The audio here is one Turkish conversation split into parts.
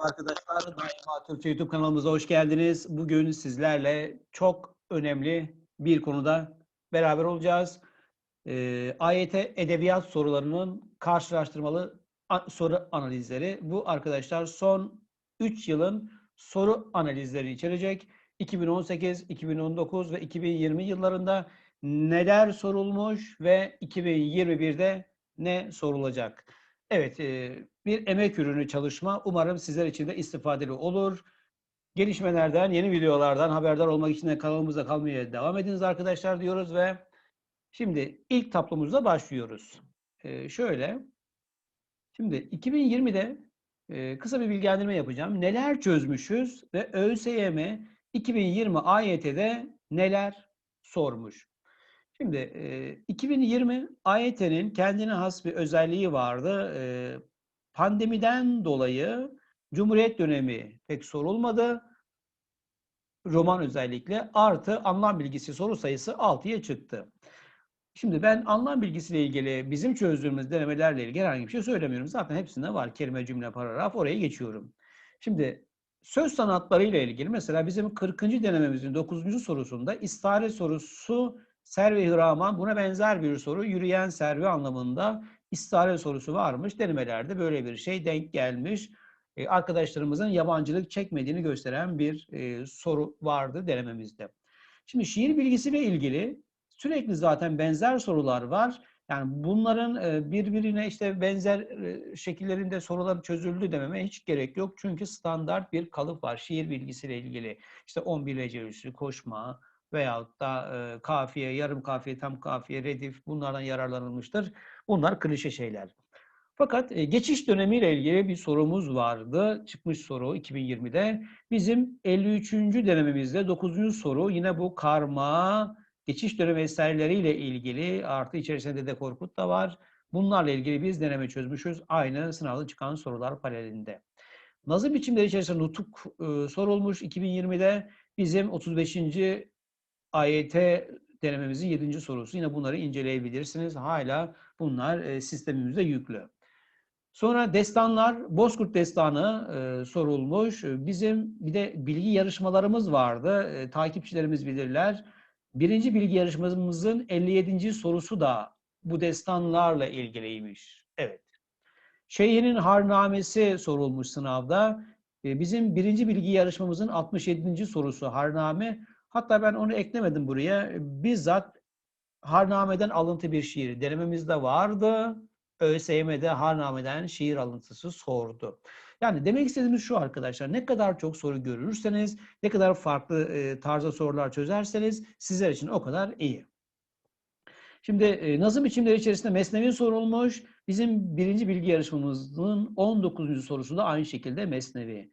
arkadaşlar. Daima Türkçe YouTube kanalımıza hoş geldiniz. Bugün sizlerle çok önemli bir konuda beraber olacağız. Ee, AYT Edebiyat sorularının karşılaştırmalı soru analizleri. Bu arkadaşlar son 3 yılın soru analizleri içerecek. 2018, 2019 ve 2020 yıllarında neler sorulmuş ve 2021'de ne sorulacak? Evet, bir emek ürünü çalışma. Umarım sizler için de istifadeli olur. Gelişmelerden, yeni videolardan haberdar olmak için de kanalımızda kalmaya devam ediniz arkadaşlar diyoruz ve şimdi ilk tablomuzda başlıyoruz. Şöyle, şimdi 2020'de e, kısa bir bilgilendirme yapacağım. Neler çözmüşüz ve ÖSYM 2020 AYT'de neler sormuş? Şimdi e, 2020 AYT'nin kendine has bir özelliği vardı. Pandemiden dolayı Cumhuriyet dönemi pek sorulmadı. Roman özellikle artı anlam bilgisi soru sayısı 6'ya çıktı. Şimdi ben anlam bilgisiyle ilgili bizim çözdüğümüz denemelerle ilgili herhangi bir şey söylemiyorum. Zaten hepsinde var kelime, cümle, paragraf. Oraya geçiyorum. Şimdi söz sanatları ile ilgili mesela bizim 40. denememizin 9. sorusunda istare sorusu servi hıraman buna benzer bir soru yürüyen servi anlamında istare sorusu varmış. Denemelerde böyle bir şey denk gelmiş. Ee, arkadaşlarımızın yabancılık çekmediğini gösteren bir e, soru vardı denememizde. Şimdi şiir bilgisiyle ilgili sürekli zaten benzer sorular var. Yani bunların e, birbirine işte benzer e, şekillerinde sorular çözüldü dememe hiç gerek yok. Çünkü standart bir kalıp var şiir bilgisiyle ilgili. İşte 11 hece koşma veyahut da e, kafiye, yarım kafiye, tam kafiye, redif bunlardan yararlanılmıştır. Bunlar klişe şeyler. Fakat e, geçiş dönemiyle ilgili bir sorumuz vardı. Çıkmış soru 2020'de. Bizim 53. denememizde 9. soru yine bu karma, geçiş dönemi eserleriyle ilgili artı içerisinde Dede Korkut da var. Bunlarla ilgili biz deneme çözmüşüz. Aynı sınavda çıkan sorular paralelinde. Nazım biçimleri içerisinde nutuk e, sorulmuş 2020'de. Bizim 35. AYT denememizin 7. sorusu. Yine bunları inceleyebilirsiniz. Hala bunlar e, sistemimizde yüklü. Sonra destanlar, Bozkurt Destanı e, sorulmuş. Bizim bir de bilgi yarışmalarımız vardı. E, takipçilerimiz bilirler. Birinci bilgi yarışmamızın 57. sorusu da bu destanlarla ilgiliymiş. Evet. Şeyh'in Harnamesi sorulmuş sınavda. E, bizim birinci bilgi yarışmamızın 67. sorusu Harname. Hatta ben onu eklemedim buraya. Bizzat Harname'den alıntı bir şiir denememizde vardı. ÖSYM'de Harname'den şiir alıntısı sordu. Yani demek istediğimiz şu arkadaşlar, ne kadar çok soru görürseniz, ne kadar farklı e, tarzda sorular çözerseniz sizler için o kadar iyi. Şimdi e, nazım biçimleri içerisinde Mesnevi sorulmuş. Bizim birinci bilgi yarışmamızın 19. sorusu da aynı şekilde Mesnevi.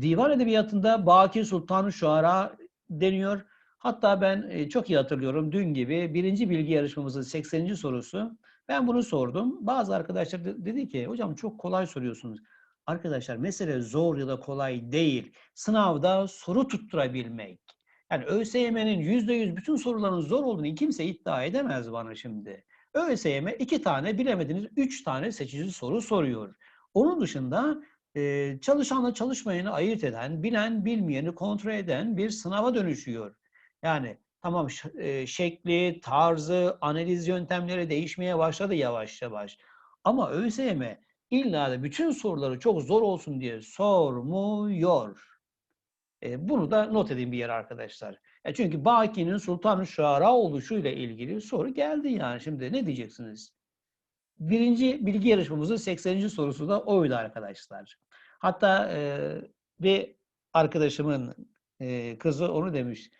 Divan edebiyatında Bakir Sultan Şuara deniyor. Hatta ben e, çok iyi hatırlıyorum dün gibi birinci bilgi yarışmamızın 80. sorusu. Ben bunu sordum. Bazı arkadaşlar de- dedi ki hocam çok kolay soruyorsunuz. Arkadaşlar mesele zor ya da kolay değil. Sınavda soru tutturabilmek. Yani ÖSYM'nin %100 bütün soruların zor olduğunu kimse iddia edemez bana şimdi. ÖSYM iki tane bilemediniz üç tane seçici soru soruyor. Onun dışında e, çalışanla çalışmayanı ayırt eden, bilen bilmeyeni kontrol eden bir sınava dönüşüyor. Yani tamam e, şekli, tarzı, analiz yöntemleri değişmeye başladı yavaş yavaş. Ama ÖSYM illa da bütün soruları çok zor olsun diye sormuyor. E, bunu da not edin bir yere arkadaşlar. Ya çünkü Baki'nin Sultan-ı Şuara oluşuyla ilgili soru geldi yani. Şimdi ne diyeceksiniz? Birinci bilgi yarışmamızın 80. sorusu da oydu arkadaşlar. Hatta e, bir arkadaşımın e, kızı onu demiş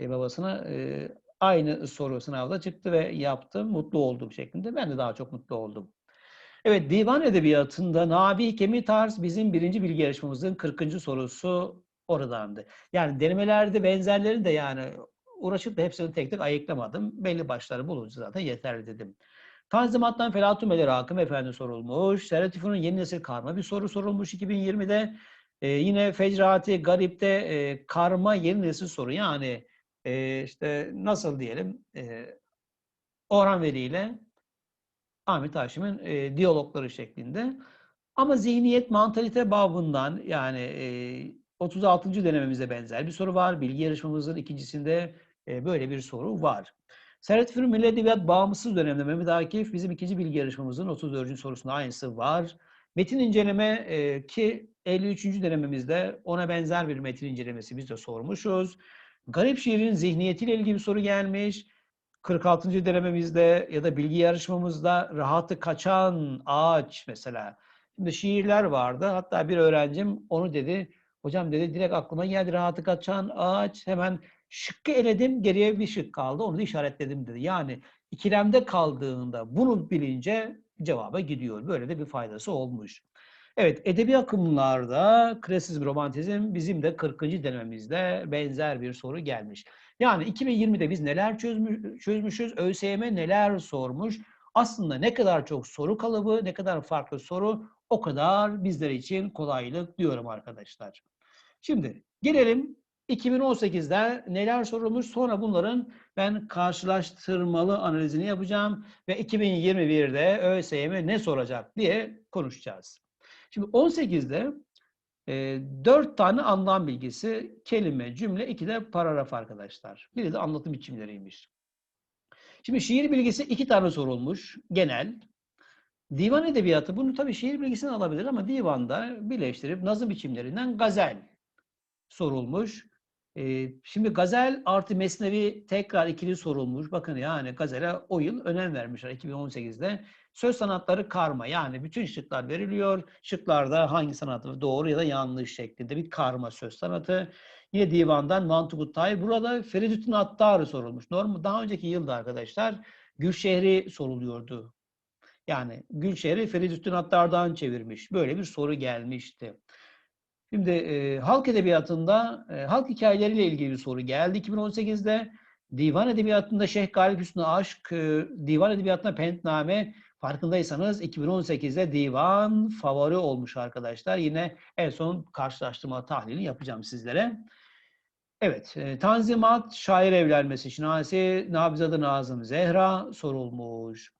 e, babasına e, aynı soru sınavda çıktı ve yaptım, mutlu oldum şeklinde. Ben de daha çok mutlu oldum. Evet, divan edebiyatında Nabi Kemi Tarz bizim birinci bilgi yarışmamızın 40. sorusu oradandı. Yani denemelerde benzerleri de yani uğraşıp da hepsini tek tek ayıklamadım. Belli başları bulunca zaten yeterli dedim. Tanzimat'tan Felatun Melir Hakim Efendi sorulmuş. Seratifun'un yeni nesil karma bir soru sorulmuş 2020'de. Ee, yine Fecrati Garip'te e, karma yeni nesil soru. Yani e, işte nasıl diyelim e, Orhan Veli ile Ahmet Haşim'in e, diyalogları şeklinde. Ama zihniyet, mantalite babından yani e, 36. denememize benzer bir soru var. Bilgi yarışmamızın ikincisinde e, böyle bir soru var. Serhat Fünun Milli Edebiyat Bağımsız dönemde Mehmet Akif bizim ikinci bilgi yarışmamızın 34. sorusunda aynısı var. Metin inceleme e, ki 53. denememizde ona benzer bir metin incelemesi biz de sormuşuz. Garip şiirin zihniyetiyle ilgili bir soru gelmiş. 46. denememizde ya da bilgi yarışmamızda rahatı kaçan ağaç mesela. Şimdi şiirler vardı. Hatta bir öğrencim onu dedi. Hocam dedi direkt aklıma geldi rahatı kaçan ağaç. Hemen şıkkı eledim geriye bir şık kaldı. Onu da işaretledim dedi. Yani ikilemde kaldığında bunu bilince cevaba gidiyor. Böyle de bir faydası olmuş. Evet, edebi akımlarda klasizm, romantizm bizim de 40. denememizde benzer bir soru gelmiş. Yani 2020'de biz neler çözmüş, çözmüşüz, ÖSYM neler sormuş. Aslında ne kadar çok soru kalıbı, ne kadar farklı soru o kadar bizler için kolaylık diyorum arkadaşlar. Şimdi gelelim 2018'de neler sorulmuş sonra bunların ben karşılaştırmalı analizini yapacağım ve 2021'de ÖSYM ne soracak diye konuşacağız. Şimdi 18'de e, 4 tane anlam bilgisi, kelime, cümle, iki de paragraf arkadaşlar. Biri de anlatım biçimleriymiş. Şimdi şiir bilgisi iki tane sorulmuş genel. Divan edebiyatı bunu tabii şiir bilgisini alabilir ama divanda birleştirip nazım biçimlerinden gazel sorulmuş. Şimdi gazel artı mesnevi tekrar ikili sorulmuş. Bakın yani gazele o yıl önem vermişler 2018'de. Söz sanatları karma yani bütün şıklar veriliyor. Şıklarda hangi sanatı doğru ya da yanlış şeklinde bir karma söz sanatı. Yine divandan Mantuk Tay. Burada Feridüddin Attar sorulmuş. Normal daha önceki yılda arkadaşlar Gülşehri soruluyordu. Yani Gülşehri Feridüddin Attar'dan çevirmiş. Böyle bir soru gelmişti. Şimdi e, halk edebiyatında e, halk hikayeleriyle ilgili bir soru geldi 2018'de. Divan edebiyatında Şeyh Galip Hüsnü Aşk, e, divan edebiyatında Pentname farkındaysanız 2018'de divan favori olmuş arkadaşlar. Yine en son karşılaştırma tahlilini yapacağım sizlere. Evet, e, Tanzimat, şair evlenmesi, şinasi, Nabzade Nazım Zehra sorulmuş.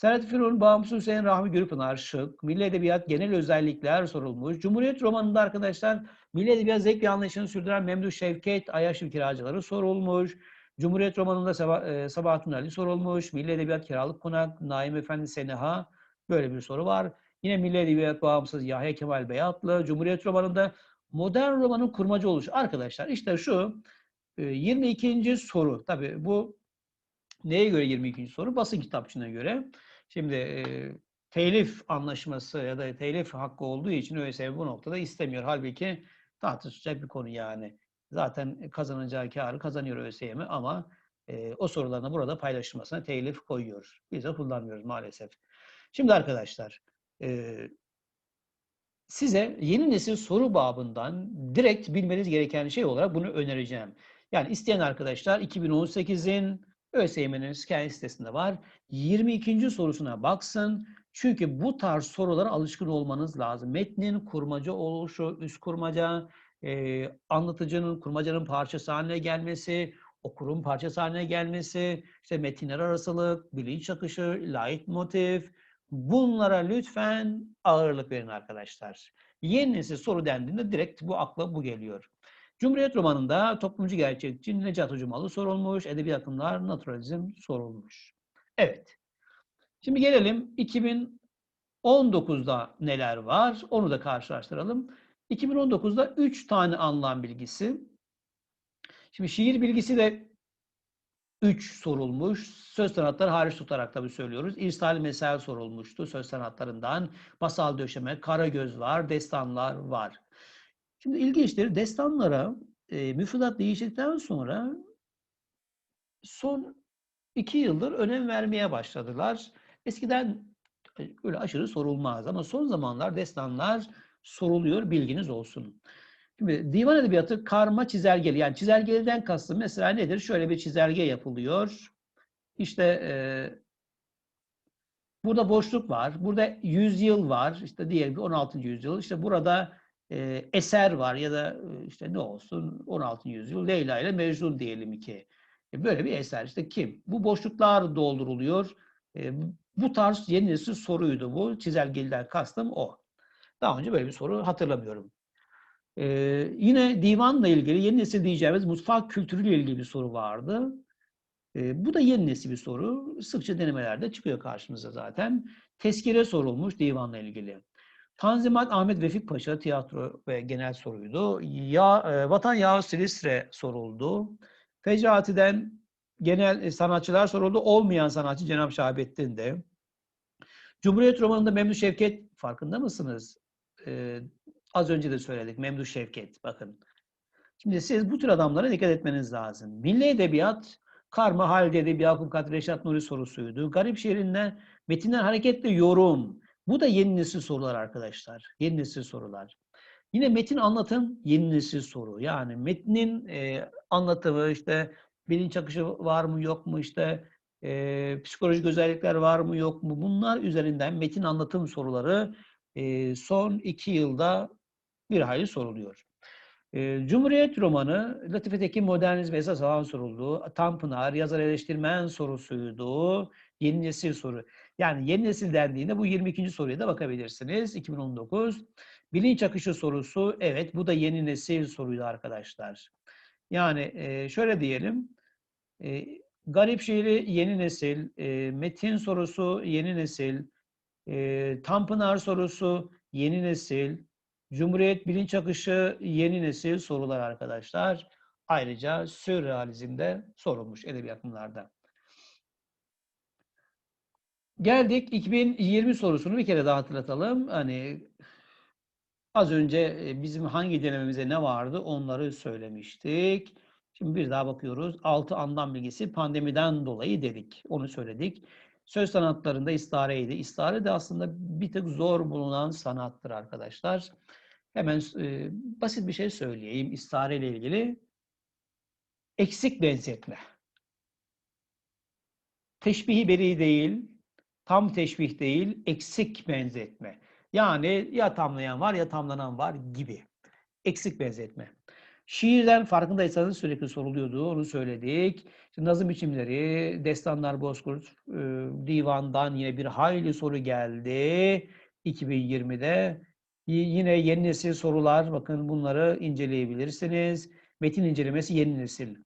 Serhat Fünun, Bağımsız Hüseyin Rahmi Gürpınar, Şık, Milli Edebiyat Genel Özellikler sorulmuş. Cumhuriyet romanında arkadaşlar Milli Edebiyat zevk ve anlayışını sürdüren Memduh Şevket, Ayaşlı Kiracıları sorulmuş. Cumhuriyet romanında Sabah, e, Sabahattin Ali sorulmuş. Milli Edebiyat Kiralık Konak, Naim Efendi Seneha böyle bir soru var. Yine Milli Edebiyat Bağımsız Yahya Kemal Beyatlı. Cumhuriyet romanında modern romanın kurmacı oluşu. Arkadaşlar işte şu 22. soru. Tabii bu neye göre 22. soru? Basın kitapçığına göre. Şimdi e, telif anlaşması ya da telif hakkı olduğu için ÖSYM bu noktada istemiyor. Halbuki tartışacak bir konu yani. Zaten kazanacağı karı kazanıyor ÖSYM ama e, o sorularını burada paylaşılmasına telif koyuyor. Biz de kullanmıyoruz maalesef. Şimdi arkadaşlar e, size yeni nesil soru babından direkt bilmeniz gereken şey olarak bunu önereceğim. Yani isteyen arkadaşlar 2018'in ÖSYM'nin kendi sitesinde var. 22. sorusuna baksın. Çünkü bu tarz sorulara alışkın olmanız lazım. Metnin kurmaca oluşu, üst kurmaca, e, anlatıcının, kurmacanın parçası haline gelmesi, okurun parçası haline gelmesi, işte metinler arasılık, bilinç akışı, light motif. Bunlara lütfen ağırlık verin arkadaşlar. Yeni soru dendiğinde direkt bu akla bu geliyor. Cumhuriyet romanında toplumcu gerçekçi Necat Ucumalı sorulmuş, edebi akımlar, naturalizm sorulmuş. Evet. Şimdi gelelim 2019'da neler var onu da karşılaştıralım. 2019'da 3 tane anlam bilgisi. Şimdi şiir bilgisi de 3 sorulmuş. Söz sanatları hariç tutarak tabii söylüyoruz. İrsal mesel sorulmuştu söz sanatlarından. Masal döşeme, karagöz var, destanlar var. Şimdi ilginçtir. Destanlara e, müfredat değiştikten sonra son iki yıldır önem vermeye başladılar. Eskiden öyle aşırı sorulmaz ama son zamanlar destanlar soruluyor bilginiz olsun. Şimdi divan edebiyatı karma çizelgeli yani çizelgeliden kastım mesela nedir? Şöyle bir çizelge yapılıyor. İşte e, burada boşluk var. Burada yüzyıl var. İşte diyelim ki 16. yüzyıl. İşte burada e, eser var ya da işte ne olsun 16. yüzyıl Leyla ile Mecnun diyelim ki. E, böyle bir eser. İşte kim? Bu boşluklar dolduruluyor. E, bu tarz yeni nesil soruydu bu. Çizelgeliden kastım o. Daha önce böyle bir soru hatırlamıyorum. Ee, yine divanla ilgili yeni nesil diyeceğimiz mutfak kültürüyle ilgili bir soru vardı. Ee, bu da yeni nesil bir soru. Sıkça denemelerde çıkıyor karşımıza zaten. Tezkire sorulmuş divanla ilgili. Tanzimat Ahmet Vefik Paşa tiyatro ve genel soruydu. Ya, e, Vatan Yağı Silistre soruldu. Fecrati'den genel e, sanatçılar soruldu. Olmayan sanatçı Cenab-ı Şahabettin de. Cumhuriyet romanında Memduh Şevket farkında mısınız? Ee, az önce de söyledik. Memduh Şevket bakın. Şimdi siz bu tür adamlara dikkat etmeniz lazım. Milli Edebiyat, Karma Halide Edebi Yakup Kadri Reşat Nuri sorusuydu. Garip şiirinden metinden hareketli yorum. Bu da yeni nesil sorular arkadaşlar. Yeni nesil sorular. Yine metin anlatım yeni nesil soru. Yani metnin e, anlatımı işte bilinç akışı var mı yok mu işte e, psikolojik özellikler var mı yok mu bunlar üzerinden metin anlatım soruları e, son iki yılda bir hayli soruluyor. E, Cumhuriyet romanı Latife Tekin modernizm esas alan soruldu. Tanpınar yazar eleştirmen sorusuydu. Yeni nesil soru. Yani yeni nesil dendiğinde bu 22. soruya da bakabilirsiniz. 2019. Bilinç akışı sorusu evet bu da yeni nesil soruydu arkadaşlar. Yani e, şöyle diyelim. E, garip şiiri yeni nesil, e, metin sorusu yeni nesil, e, Tanpınar sorusu yeni nesil, Cumhuriyet bilinç akışı yeni nesil sorular arkadaşlar. Ayrıca sürrealizmde sorulmuş edebiyat bunlarda. Geldik 2020 sorusunu bir kere daha hatırlatalım. Hani az önce bizim hangi denememizde ne vardı onları söylemiştik. Şimdi bir daha bakıyoruz. Altı anlam bilgisi pandemiden dolayı dedik. Onu söyledik. Söz sanatlarında istihareydi. İstihare de aslında bir tık zor bulunan sanattır arkadaşlar. Hemen e, basit bir şey söyleyeyim istihare ile ilgili. Eksik benzetme. Teşbihi beri değil, tam teşbih değil, eksik benzetme. Yani ya tamlayan var ya tamlanan var gibi. Eksik benzetme. Şiirden farkındaysanız sürekli soruluyordu, onu söyledik. İşte nazım biçimleri, destanlar Bozkurt, e, divandan yine bir hayli soru geldi 2020'de. Yine yeni nesil sorular, bakın bunları inceleyebilirsiniz. Metin incelemesi yeni nesil.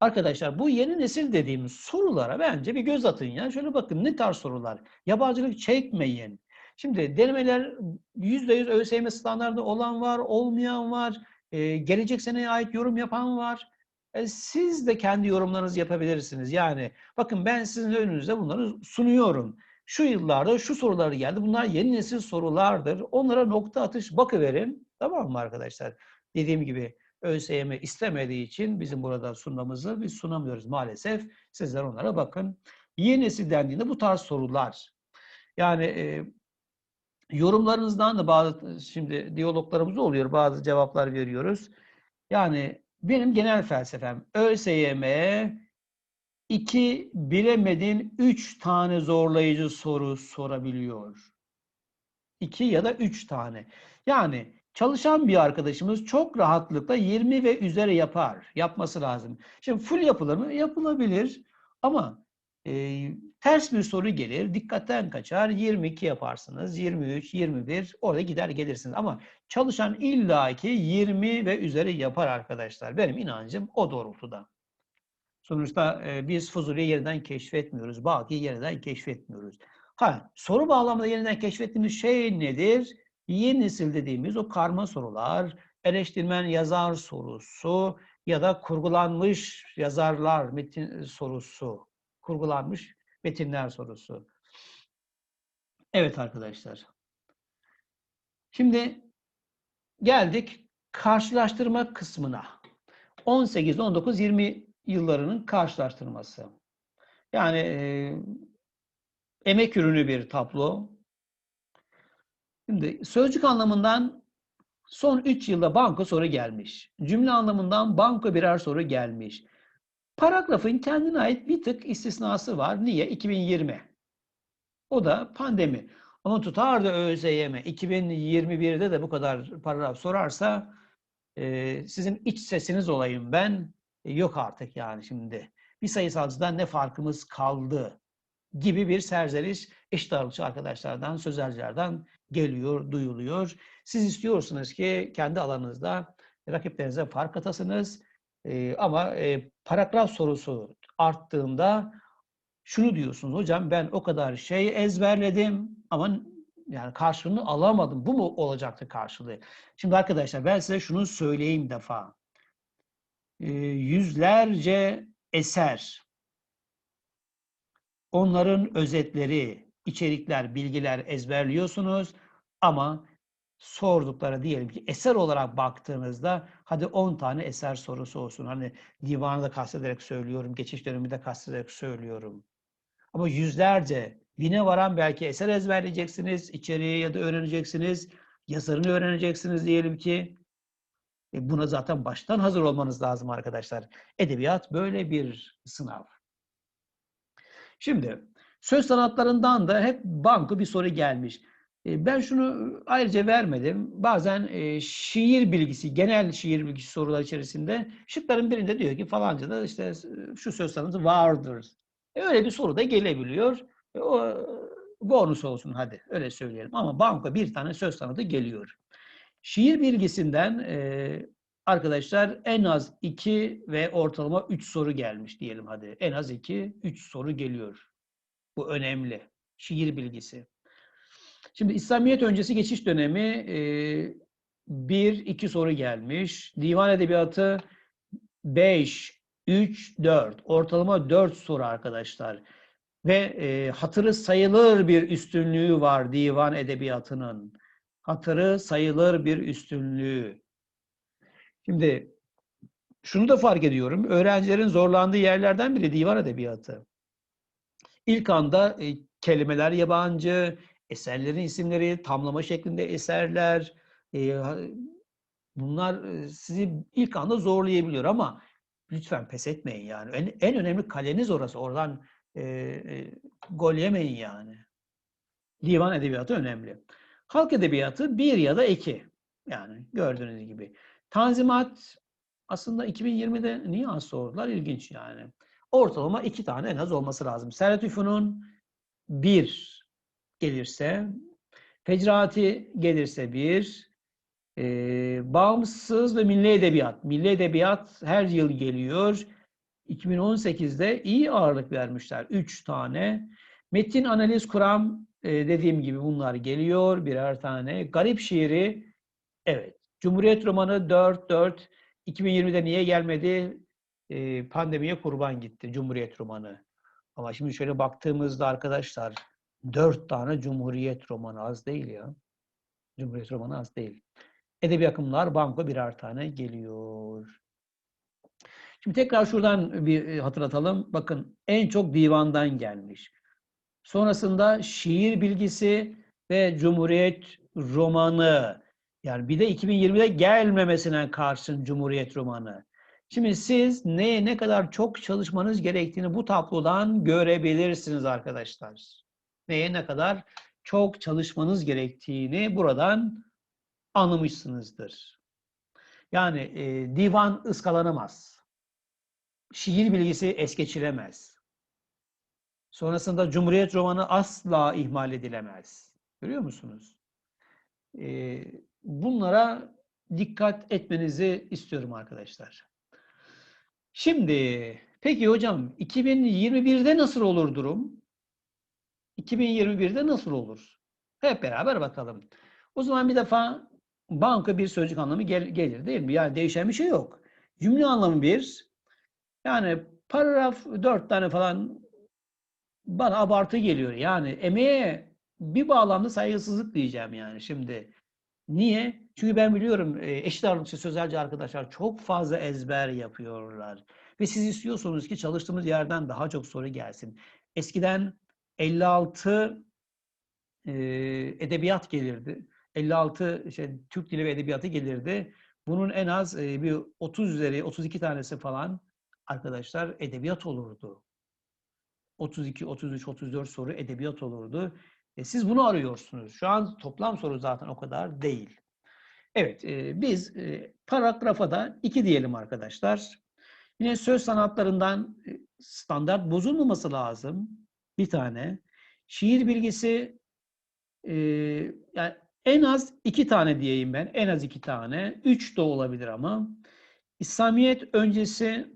Arkadaşlar bu yeni nesil dediğimiz sorulara bence bir göz atın ya. Şöyle bakın ne tarz sorular. Yabancılık çekmeyin. Şimdi denemeler %100 ÖSYM standartında olan var, olmayan var. Ee, gelecek seneye ait yorum yapan var. E, siz de kendi yorumlarınızı yapabilirsiniz. Yani bakın ben sizin önünüzde bunları sunuyorum. Şu yıllarda şu sorular geldi. Bunlar yeni nesil sorulardır. Onlara nokta atış bakıverin. Tamam mı arkadaşlar? Dediğim gibi ÖSYM istemediği için bizim burada sunmamızı biz sunamıyoruz maalesef. Sizler onlara bakın. Yeni nesil dendiğinde bu tarz sorular. Yani e, yorumlarınızdan da bazı şimdi diyaloglarımız oluyor. Bazı cevaplar veriyoruz. Yani benim genel felsefem ÖSYM'ye iki bilemedin üç tane zorlayıcı soru sorabiliyor. İki ya da üç tane. Yani çalışan bir arkadaşımız çok rahatlıkla 20 ve üzeri yapar. Yapması lazım. Şimdi full yapılır mı? Yapılabilir. Ama e, ters bir soru gelir, dikkatten kaçar, 22 yaparsınız, 23, 21, orada gider gelirsiniz. Ama çalışan illaki 20 ve üzeri yapar arkadaşlar. Benim inancım o doğrultuda. Sonuçta e, biz Fuzuli'yi yeniden keşfetmiyoruz, Baki'yi yeniden keşfetmiyoruz. Ha, soru bağlamında yeniden keşfettiğimiz şey nedir? Yeni nesil dediğimiz o karma sorular, eleştirmen yazar sorusu ya da kurgulanmış yazarlar metin sorusu, kurgulanmış metinler sorusu. Evet arkadaşlar. Şimdi geldik karşılaştırma kısmına. 18, 19, 20 yıllarının karşılaştırması. Yani e, emek ürünü bir tablo. Şimdi sözcük anlamından son 3 yılda banko soru gelmiş. Cümle anlamından banko birer soru gelmiş. Paragrafın kendine ait bir tık istisnası var. Niye? 2020. O da pandemi. Ama tutar da ÖSYM 2021'de de bu kadar paragraf sorarsa e, sizin iç sesiniz olayım ben. E, yok artık yani şimdi. Bir sayısalcıdan ne farkımız kaldı gibi bir serzeriş eşit ağırlıkçı arkadaşlardan, sözelcilerden geliyor, duyuluyor. Siz istiyorsunuz ki kendi alanınızda rakiplerinize fark atasınız. Ee, ama e, paragraf sorusu arttığında şunu diyorsunuz hocam ben o kadar şey ezberledim ama yani karşılığını alamadım. Bu mu olacaktı karşılığı? Şimdi arkadaşlar ben size şunu söyleyeyim defa. Ee, yüzlerce eser, onların özetleri, içerikler, bilgiler ezberliyorsunuz ama sordukları diyelim ki eser olarak baktığınızda hadi 10 tane eser sorusu olsun. Hani divanı da kastederek söylüyorum, geçiş dönemi de kastederek söylüyorum. Ama yüzlerce, bine varan belki eser ezberleyeceksiniz, içeriği ya da öğreneceksiniz, yazarını öğreneceksiniz diyelim ki. E buna zaten baştan hazır olmanız lazım arkadaşlar. Edebiyat böyle bir sınav. Şimdi söz sanatlarından da hep banko bir soru gelmiş. E, Ben şunu ayrıca vermedim. Bazen e, şiir bilgisi, genel şiir bilgisi sorular içerisinde şıkların birinde diyor ki falanca da işte şu söz sanatı vardır. E, öyle bir soru da gelebiliyor. E, o bonus olsun hadi öyle söyleyelim. Ama banko bir tane söz sanatı geliyor. Şiir bilgisinden e, arkadaşlar en az 2 ve ortalama 3 soru gelmiş diyelim hadi. En az 2, 3 soru geliyor. Bu önemli. Şiir bilgisi. Şimdi İslamiyet öncesi geçiş dönemi e, bir, iki soru gelmiş. Divan edebiyatı 5, 3, 4. Ortalama 4 soru arkadaşlar. Ve e, hatırı sayılır bir üstünlüğü var divan edebiyatının. Hatırı sayılır bir üstünlüğü. Şimdi şunu da fark ediyorum. Öğrencilerin zorlandığı yerlerden biri divan edebiyatı. İlk anda e, kelimeler yabancı, eserlerin isimleri, tamlama şeklinde eserler. e, bunlar e, sizi ilk anda zorlayabiliyor ama lütfen pes etmeyin yani. En, en önemli kaleniz orası. Oradan e, e, gol yemeyin yani. Divan edebiyatı önemli. Halk edebiyatı bir ya da iki. Yani gördüğünüz gibi. Tanzimat aslında 2020'de niye az sordular? İlginç yani. Ortalama iki tane en az olması lazım. Serhat Üfün'ün bir gelirse, Fecrati gelirse bir, e, bağımsız ve milli edebiyat. Milli edebiyat her yıl geliyor. 2018'de iyi ağırlık vermişler. Üç tane. Metin analiz kuram e, dediğim gibi bunlar geliyor birer tane. Garip şiiri evet. Cumhuriyet romanı 4-4. 2020'de niye gelmedi? E, pandemiye kurban gitti Cumhuriyet romanı. Ama şimdi şöyle baktığımızda arkadaşlar dört tane Cumhuriyet romanı az değil ya. Cumhuriyet romanı az değil. Edebi akımlar banko birer tane geliyor. Şimdi tekrar şuradan bir e, hatırlatalım. Bakın en çok divandan gelmiş. Sonrasında şiir bilgisi ve Cumhuriyet romanı. Yani bir de 2020'de gelmemesine karşın Cumhuriyet romanı. Şimdi siz neye ne kadar çok çalışmanız gerektiğini bu tablodan görebilirsiniz arkadaşlar. Neye ne kadar çok çalışmanız gerektiğini buradan anlamışsınızdır. Yani e, divan ıskalanamaz. Şiir bilgisi es geçilemez. Sonrasında Cumhuriyet romanı asla ihmal edilemez. Görüyor musunuz? E, bunlara dikkat etmenizi istiyorum arkadaşlar. Şimdi peki hocam 2021'de nasıl olur durum? 2021'de nasıl olur? Hep beraber bakalım. O zaman bir defa banka bir sözcük anlamı gel- gelir değil mi? Yani değişen bir şey yok. Cümle anlamı bir. Yani paragraf dört tane falan bana abartı geliyor. Yani emeğe bir bağlamda saygısızlık diyeceğim yani şimdi. Niye? Çünkü ben biliyorum e, eşit ağırlıkçı sözelci arkadaşlar çok fazla ezber yapıyorlar. Ve siz istiyorsunuz ki çalıştığımız yerden daha çok soru gelsin. Eskiden 56 e, edebiyat gelirdi. 56 şey, Türk Dili ve Edebiyatı gelirdi. Bunun en az e, bir 30 üzeri, 32 tanesi falan arkadaşlar edebiyat olurdu. 32, 33, 34 soru edebiyat olurdu. E, siz bunu arıyorsunuz. Şu an toplam soru zaten o kadar değil. Evet, e, biz e, paragrafa da 2 diyelim arkadaşlar. Yine söz sanatlarından e, standart bozulmaması lazım. Bir tane. Şiir bilgisi e, yani En az iki tane diyeyim ben. En az iki tane. Üç de olabilir ama. İslamiyet öncesi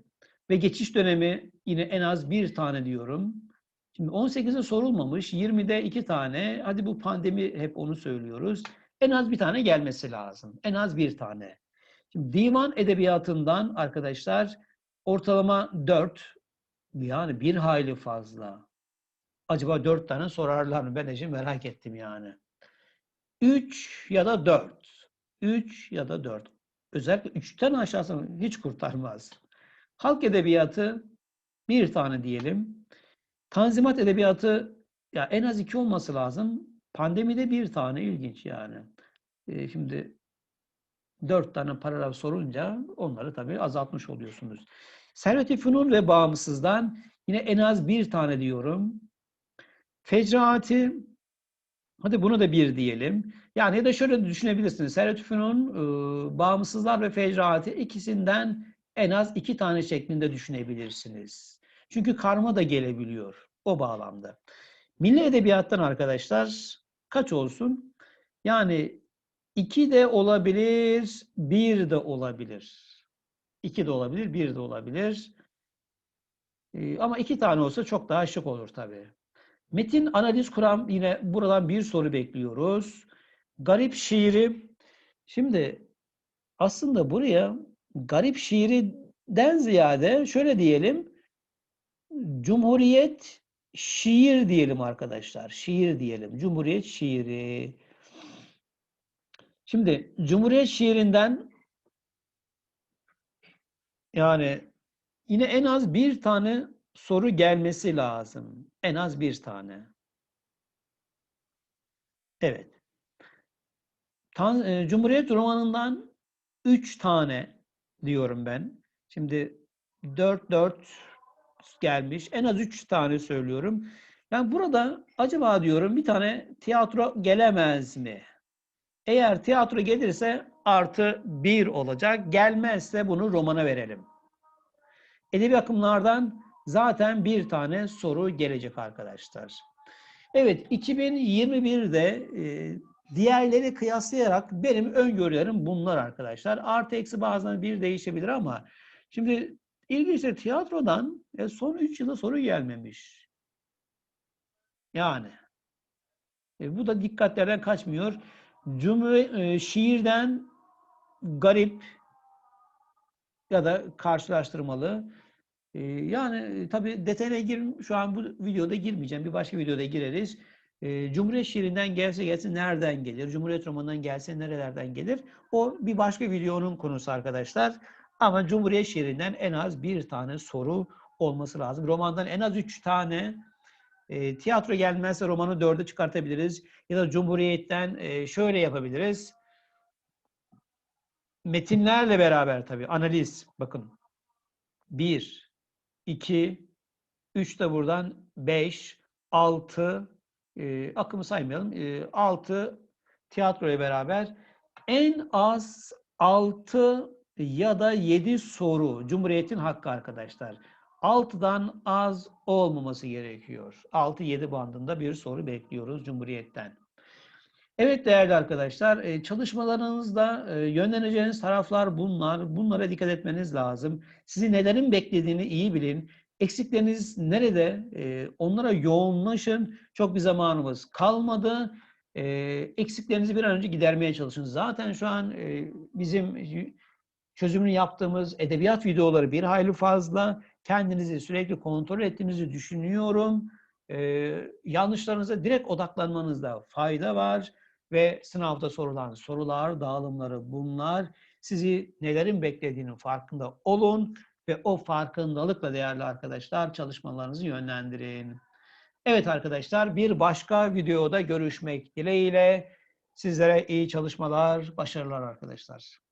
ve geçiş dönemi yine en az bir tane diyorum. Şimdi 18'e sorulmamış. 20'de iki tane. Hadi bu pandemi hep onu söylüyoruz. En az bir tane gelmesi lazım. En az bir tane. Şimdi divan edebiyatından arkadaşlar ortalama 4. Yani bir hayli fazla. Acaba 4 tane sorarlar mı? Ben de şimdi merak ettim yani. 3 ya da 4. 3 ya da 4. Özellikle 3'ten aşağısını hiç kurtarmaz. Halk edebiyatı bir tane diyelim. Tanzimat edebiyatı ya en az iki olması lazım. Pandemide bir tane ilginç yani. E, şimdi dört tane paragraf sorunca onları tabii azaltmış oluyorsunuz. Servet-i Fünun ve Bağımsız'dan yine en az bir tane diyorum. Fecraati, hadi bunu da bir diyelim. Yani ya da şöyle düşünebilirsiniz. Servet-i Fünun, e, Bağımsızlar ve Fecraati ikisinden en az iki tane şeklinde düşünebilirsiniz. Çünkü karma da gelebiliyor o bağlamda. Milli Edebiyattan arkadaşlar kaç olsun? Yani iki de olabilir, bir de olabilir. İki de olabilir, bir de olabilir. Ee, ama iki tane olsa çok daha şık olur tabii. Metin analiz kuran yine buradan bir soru bekliyoruz. Garip şiiri. Şimdi aslında buraya garip şiirden ziyade şöyle diyelim. Cumhuriyet şiir diyelim arkadaşlar. Şiir diyelim. Cumhuriyet şiiri. Şimdi Cumhuriyet şiirinden yani yine en az bir tane soru gelmesi lazım. En az bir tane. Evet. Tan e, Cumhuriyet romanından üç tane diyorum ben. Şimdi dört dört gelmiş. En az üç tane söylüyorum. Yani burada acaba diyorum bir tane tiyatro gelemez mi? Eğer tiyatro gelirse artı bir olacak. Gelmezse bunu romana verelim. Edebi akımlardan zaten bir tane soru gelecek arkadaşlar. Evet 2021'de e, diğerleri kıyaslayarak benim öngörülerim bunlar arkadaşlar. Artı eksi bazen bir değişebilir ama şimdi ilginçtir tiyatrodan e, son 3 yılda soru gelmemiş. Yani e, bu da dikkatlerden kaçmıyor. Cumhur e, şiirden garip ya da karşılaştırmalı. E, yani tabii detayına gir şu an bu videoda girmeyeceğim. Bir başka videoda gireriz. E, Cumhuriyet şiirinden gelse gelsin nereden gelir? Cumhuriyet romanından gelse nerelerden gelir? O bir başka videonun konusu arkadaşlar. Ama Cumhuriyet şiirinden en az bir tane soru olması lazım. Romandan en az üç tane e, tiyatro gelmezse romanı dörde çıkartabiliriz. Ya da Cumhuriyet'ten e, şöyle yapabiliriz. Metinlerle beraber tabii analiz. Bakın. Bir, iki, üç de buradan beş, altı, e, akımı saymayalım. E, altı tiyatroya beraber en az altı ya da yedi soru Cumhuriyet'in hakkı arkadaşlar. 6'dan az olmaması gerekiyor. 6-7 bandında bir soru bekliyoruz Cumhuriyet'ten. Evet değerli arkadaşlar, e, çalışmalarınızda e, yönleneceğiniz taraflar bunlar. Bunlara dikkat etmeniz lazım. Sizi nelerin beklediğini iyi bilin. Eksikleriniz nerede? E, onlara yoğunlaşın. Çok bir zamanımız kalmadı. Eksiklerinizi bir an önce gidermeye çalışın. Zaten şu an bizim çözümünü yaptığımız edebiyat videoları bir hayli fazla. Kendinizi sürekli kontrol ettiğinizi düşünüyorum. Ee, yanlışlarınıza direkt odaklanmanızda fayda var ve sınavda sorulan sorular, dağılımları bunlar. Sizi nelerin beklediğinin farkında olun ve o farkındalıkla değerli arkadaşlar çalışmalarınızı yönlendirin. Evet arkadaşlar bir başka videoda görüşmek dileğiyle sizlere iyi çalışmalar, başarılar arkadaşlar.